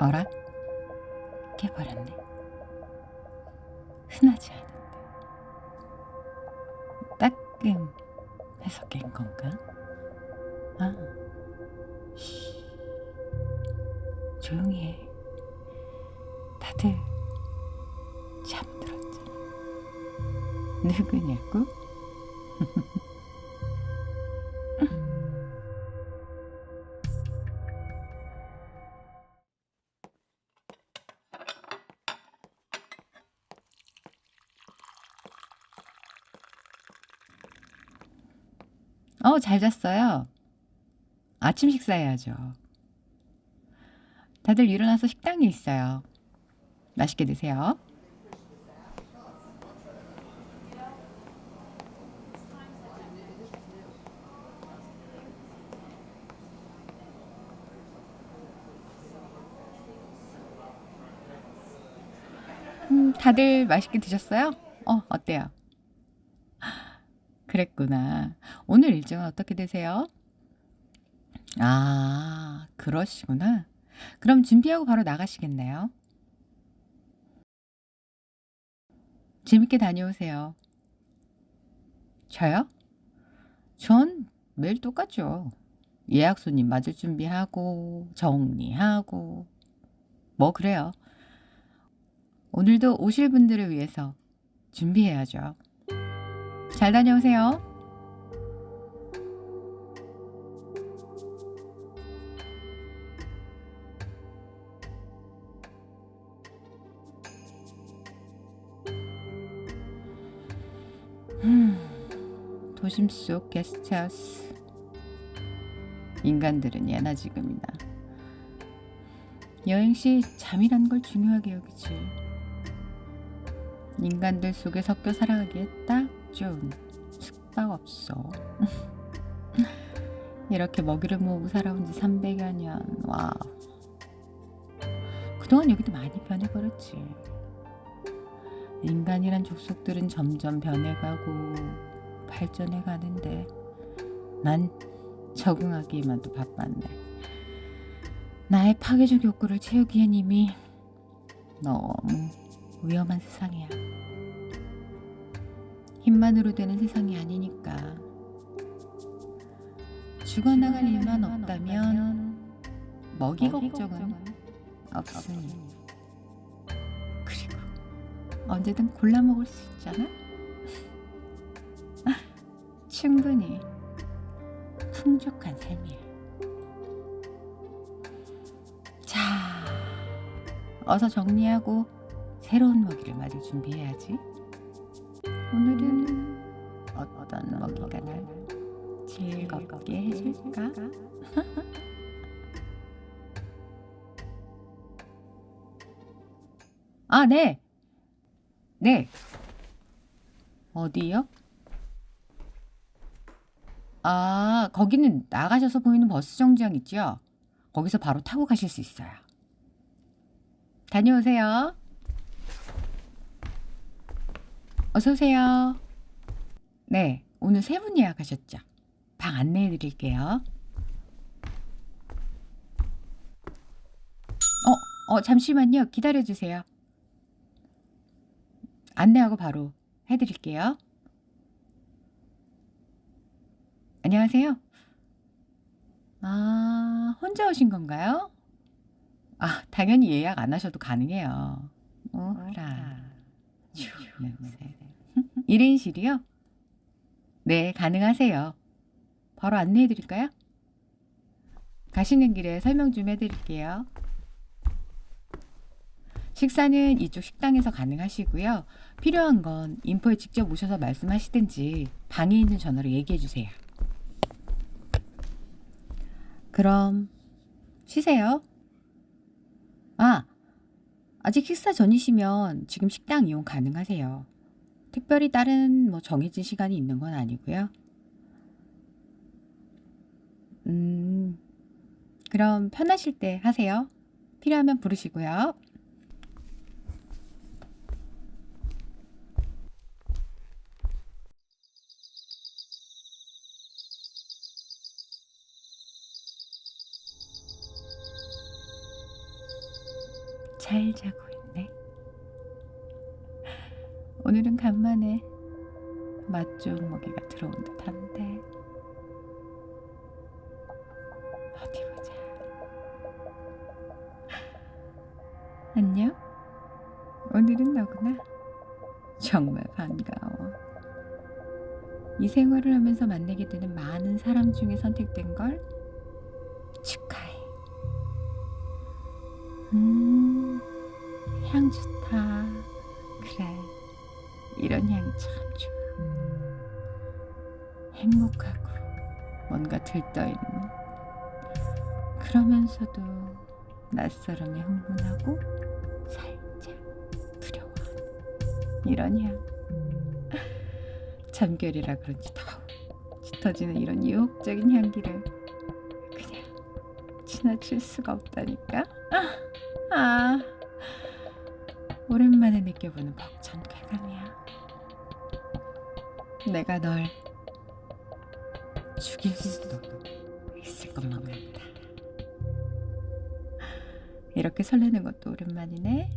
어라? 깨버렸네. 흔하지 않은데. 따끔해서 깬 건가? 아, 쉬. 조용히 해. 다들 잠들었잖아. 누구냐고? 어, 잘 잤어요. 아침 식사해야죠. 다들 일어나서 식당에 있어요. 맛있게 드세요. 음, 다들 맛있게 드셨어요? 어, 어때요? 그랬구나. 오늘 일정은 어떻게 되세요? 아, 그러시구나. 그럼 준비하고 바로 나가시겠네요. 재밌게 다녀오세요. 저요? 전 매일 똑같죠. 예약 손님 맞을 준비하고, 정리하고, 뭐 그래요. 오늘도 오실 분들을 위해서 준비해야죠. 잘 다녀오세요. 음, 도심 속 게스트하우스. 인간들은 예나 지금이나. 여행 시 잠이란 걸 중요하게 여기지. 인간들 속에 섞여 살아가기에 딱 좋은 숙박업소. 이렇게 먹이를 모으고 살아온 지 300여 년. 와. 그동안 여기도 많이 변해버렸지. 인간이란 족속들은 점점 변해가고 발전해 가는데 난 적응하기만 도 바빴네. 나의 파괴적 욕구를 채우기엔 이미 너무 위험한 세상이야. 힘만으로 되는 세상이 아니니까. 죽어나갈 일만 없다면 먹이 걱정은 없으니. 그리고 언제든 골라 먹을 수 있잖아. 충분히 풍족한 삶이야. 자, 어서 정리하고 새로운 먹이를 맞을 준비해야지. 오늘은 어떤 먹이가 날 즐겁게 해줄까? 아, 네. 네. 어디요? 아, 거기는 나가셔서 보이는 버스 정류장 있죠? 거기서 바로 타고 가실 수 있어요. 다녀오세요. 어서 오세요. 네, 오늘 세 분 예약하셨죠? 방 안내해 드릴게요. 어, 어, 잠시만요. 기다려 주세요. 안내하고 바로 해 드릴게요. 안녕하세요. 아, 혼자 오신 건가요? 아, 당연히 예약 안 하셔도 가능해요. 오라. 주 냄새. 1인실이요? 네, 가능하세요. 바로 안내해 드릴까요? 가시는 길에 설명 좀 해드릴게요. 식사는 이쪽 식당에서 가능하시고요. 필요한 건 인포에 직접 오셔서 말씀하시든지 방에 있는 전화로 얘기해 주세요. 그럼 쉬세요. 아, 아직 식사 전이시면 지금 식당 이용 가능하세요. 특별히 다른 뭐 정해진 시간이 있는 건 아니고요. 음, 그럼 편하실 때 하세요. 필요하면 부르시고요. 잘 자고 오늘은 간만에 맛 좋은 먹이가 들어온 듯한데 어디 보자. 안녕. 오늘은 너구나. 정말 반가워. 이 생활을 하면서 만나게 되는 많은 사람 중에 선택된 걸 축하해. 음, 향 좋다. 그래. 이런 향이 참 좋아. 행복하고 뭔가 들떠있는. 그러면서도 낯설음에 흥분하고 살짝 두려워하는 이런 향. 잠결이라 그런지 더 짙어지는 이런 유혹적인 향기를 그냥 지나칠 수가 없다니까. 아, 아 오랜만에 느껴보는 벅찬 내가 널 죽일 수도 있을 것만 같다. 이렇게 설레는 것도 오랜만이네.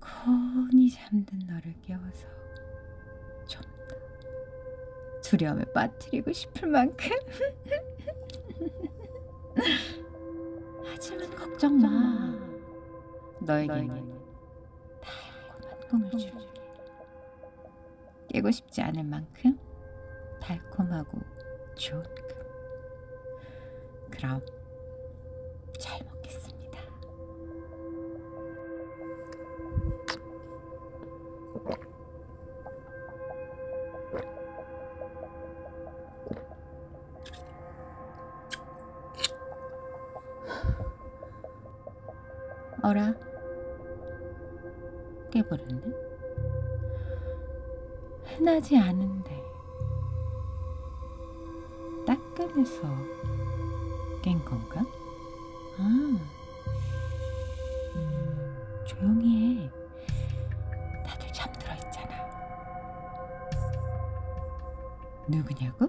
곤히 잠든 너를 깨워서 좀 더 두려움에 빠뜨리고 싶을 만큼. 하지만 걱정 마. 너에게는 달콤한 꿈을 줄게. 깨고 싶지 않을 만큼 달콤하고 좋은 꿈. 그럼 잘 먹겠습니다. 어라 깨버렸네 흔하지 않은데 따끔해서 깬 건가? 아 조용히 해 다들 잠들어 있잖아 누구냐고?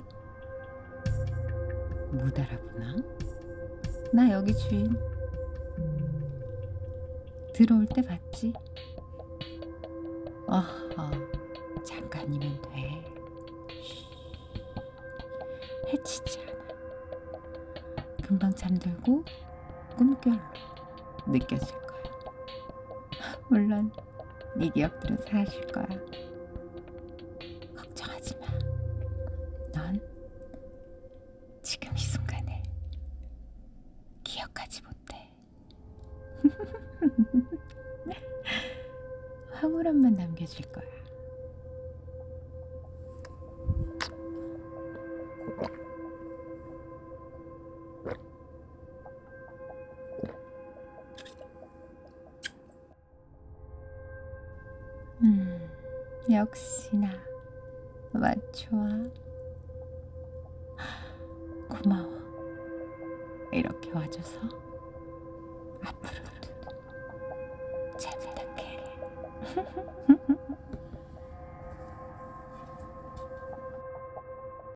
못 알아보나? 나 여기 주인 들어올 때 봤지? 어허, 잠깐이면 돼. 쉬. 해치지 않아. 금방 잠들고 꿈결로 느껴질 거야. 물론 네 기억들은 사라질 거야. 걱정하지 마. 넌 지금 이 순간을 기억하지 못해. 황홀함만 남겨질 거야. 역시나 맛 좋아. 고마워. 이렇게 와줘서 앞으로도 잘 부탁해.